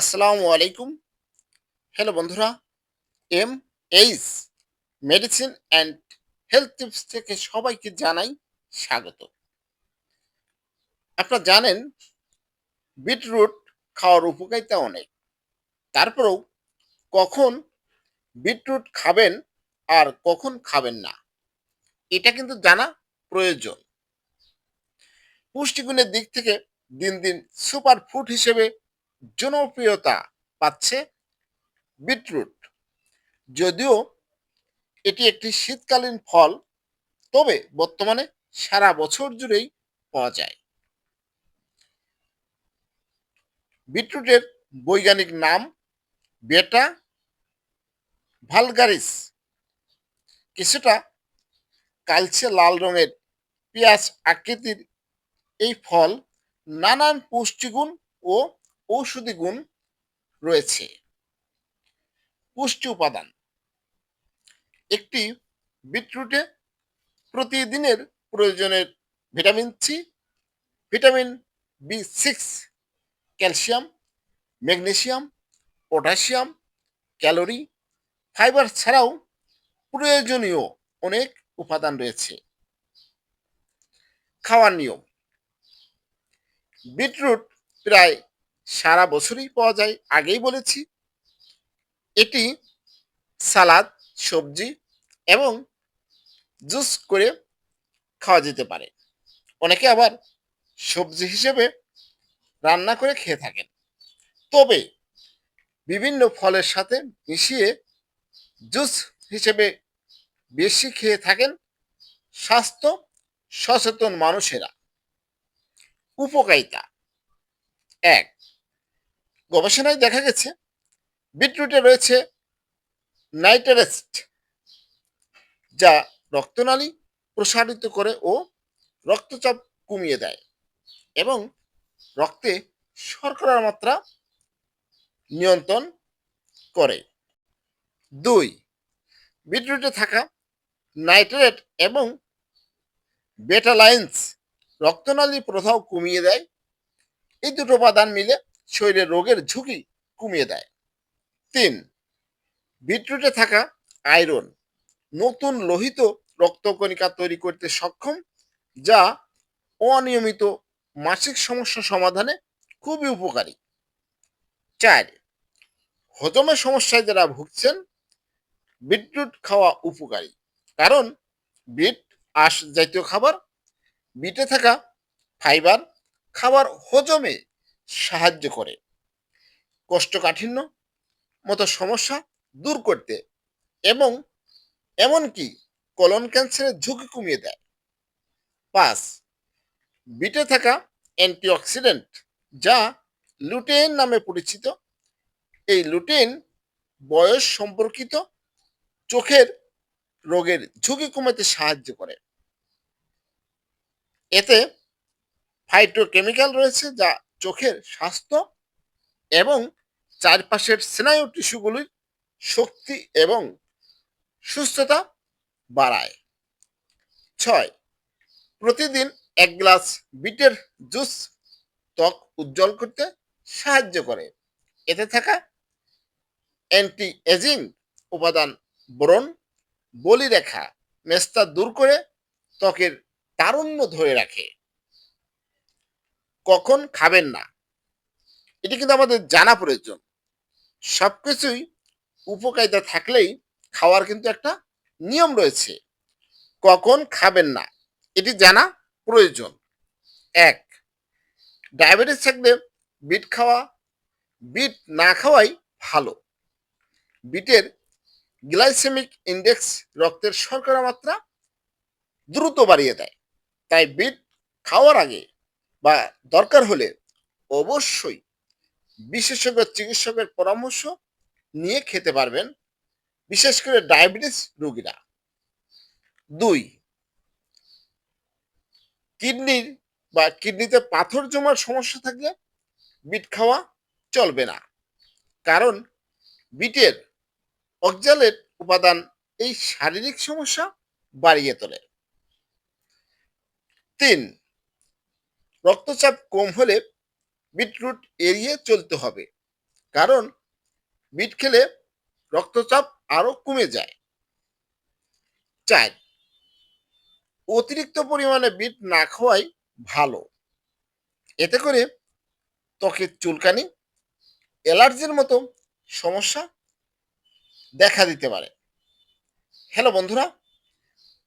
আসসালামু আলাইকুম। হ্যালো বন্ধুরা M H medicine and health tips থেকে সবাইকে জানাই স্বাগত। আপনারা জানেন, বিটরুট খাওয়ার উপকারিতা অনেক। তারপরেও কখন বিটরুট খাবেন আর কখন খাবেন না, এটা কিন্তু জানা প্রয়োজন। পুষ্টিগুণের দিক থেকে দিন দিন সুপার ফুড হিসেবে জনপ্রিয়তা পাচ্ছে বিটরুট। যদিও এটি একটি শীতকালীন ফল, তবে বর্তমানে সারা বছর জুড়েই পাওয়া যায়। বিটরুটের বৈজ্ঞানিক নাম বেটা ভালগারিস। কিছুটা কালচে লাল রঙের পেঁয়াজ আকৃতির এই ফল নানান পুষ্টিগুণ ও ঔষধি গুণ রয়েছে। পুষ্টি উপাদান। একটি বিটরুটে প্রতিদিনের প্রয়োজনের vitamin C, vitamin B six calcium, magnesium potassium calorie, fibre ছাড়াও প্রয়োজনীয় অনেক উপাদান রয়েছে। খাওয়ার নিয়ম। বিটরুট প্রায় সারা বছরই পাওয়া যায়। আগেই বলেছি, এটি সালাদ, সবজি এবং জুস করে খাওয়া যেতে পারে। অনেকে আবার সবজি হিসেবে রান্না করে খেয়ে থাকেন। তবে বিভিন্ন ফলের সাথে মিশিয়ে জুস হিসেবে বেশি খেয়ে থাকেন স্বাস্থ্য সচেতন মানুষেরা। উপকারিতা। এক গবেষণায় দেখা গেছে, বিটরুটে রয়েছে নাইট্রেস্ট যা রক্তনালী প্রসারিত করে ও রক্তচাপ কমিয়ে দেয় এবং রক্তে শর্করার মাত্রা নিয়ন্ত্রণ করে। দুই, বিটরুটে থাকা নাইট্রেট এবং বেটালাইন্স রক্তনালী প্রথাও কমিয়ে দেয়। এই দুটো উপাদান মিলে শরীরের রোগের ঝুঁকি কমিয়ে দেয়। তিন, বিটরুটে থাকা আয়রন, নতুন লোহিত রক্তকণিকা তৈরি করতে সক্ষম, যা অনিয়মিত মাসিক সমস্যা সমাধানে খুবই উপকারী। চার হজমের সমস্যায় যারা ভুগছেন, বিটরুট খাওয়া উপকারী, কারণ বিট আশ জাতীয় খাবার, বিটে থাকা ফাইবার খাবার হজমে সাহায্য করে। কোষ্ঠকাঠিন্য মতো সমস্যা দূর করতে এবং এমনকি কলন ক্যান্সারের ঝুঁকি কমিয়ে দেয়। পাঁচ, বিটে থাকা অ্যান্টিঅক্সিডেন্ট যা লুটেন নামে পরিচিত। এই লুটেন বয়স সম্পর্কিত চোখের রোগের ঝুঁকি কমাতে সাহায্য করে। এতে ফাইটোকেমিক্যাল রয়েছে যা চোখের স্বাস্থ্য এবং চারপাশের স্নায়ু টিস্যুগুলির শক্তি এবং সুস্থতা বাড়ায়। ছয়, প্রতিদিন এক গ্লাস বিটের জুস ত্বক উজ্জ্বল করতে সাহায্য করে। এতে থাকা অ্যান্টি এজিং উপাদান ব্রণ বলিরেখা মেস্তা দূর করে ত্বকের তারুণ্য ধরে রাখে। কখন খাবেন না? এটি কিন্তু আমাদের জানা প্রয়োজন। সব কিছুই উপকারিতা থাকলেই খাওয়ার কিন্তু একটা নিয়ম রয়েছে। কখন খাবেন না? এটি জানা প্রয়োজন। এক, ডায়াবেটিস থাকলে বিট খাওয়া, বিট না খাওয়াই ভালো। বিটের গ্লাইসেমিক ইন্ডেক্স রক্তের শর্করা মাত্রা দ্রুত বাড়িয়ে দেয়। তাই বিট খাওয়ার আগে বা দরকার হলে অবশ্যই বিশেষজ্ঞ চিকিৎসকের পরামর্শ নিয়ে খেতে পারবেন, বিশেষ করে ডায়াবেটিস রোগীরা। দুই, কিডনির বা কিডনিতে পাথর জমার সমস্যা থাকলে বিট খাওয়া চলবে না। কারণ বিটের অক্সালেট উপাদান এই শারীরিক সমস্যা বাড়িয়ে তোলে। তিন রক্তচাপ কম হলে বিটরুট এড়িয়ে চলতে হবে। কারণ বিট খেলে রক্তচাপ আরও কমে যায়। চার, অতিরিক্ত পরিমাণে বিট না খাওয়াই ভালো। এতে করে ত্বকের চুলকানি, অ্যালার্জির মতো সমস্যা দেখা দিতে পারে। হ্যালো বন্ধুরা,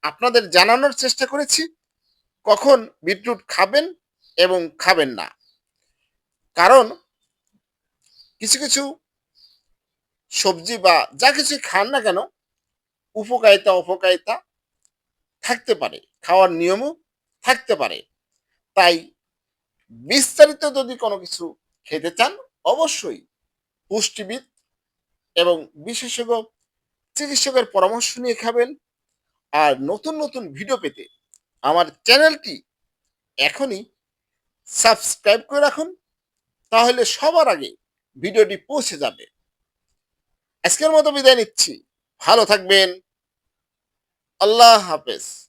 আপনাদের জানানোর চেষ্টা করেছি, কখন বিটরুট খাবেন এবং খাবেন না। কারণ কিছু কিছু সবজি বা যা কিছু খান না কেন, উপকারিতা, অপকারিতা থাকতে পারে, খাওয়ার নিয়মও থাকতে পারে। তাই বিস্তারিত যদি কোনো কিছু খেতে চান, অবশ্যই পুষ্টিবিদ এবং বিশেষজ্ঞ চিকিৎসকের পরামর্শ নিয়ে খাবেন। আর নতুন নতুন ভিডিও পেতে আমার চ্যানেলটি এখনই সাবস্ক্রাইব করে রাখুন, তাহলে সবার আগে ভিডিওটি পৌঁছে যাবে। আজকের মতো বিদায় নিচ্ছি। ভালো থাকবেন। আল্লাহ হাফেজ।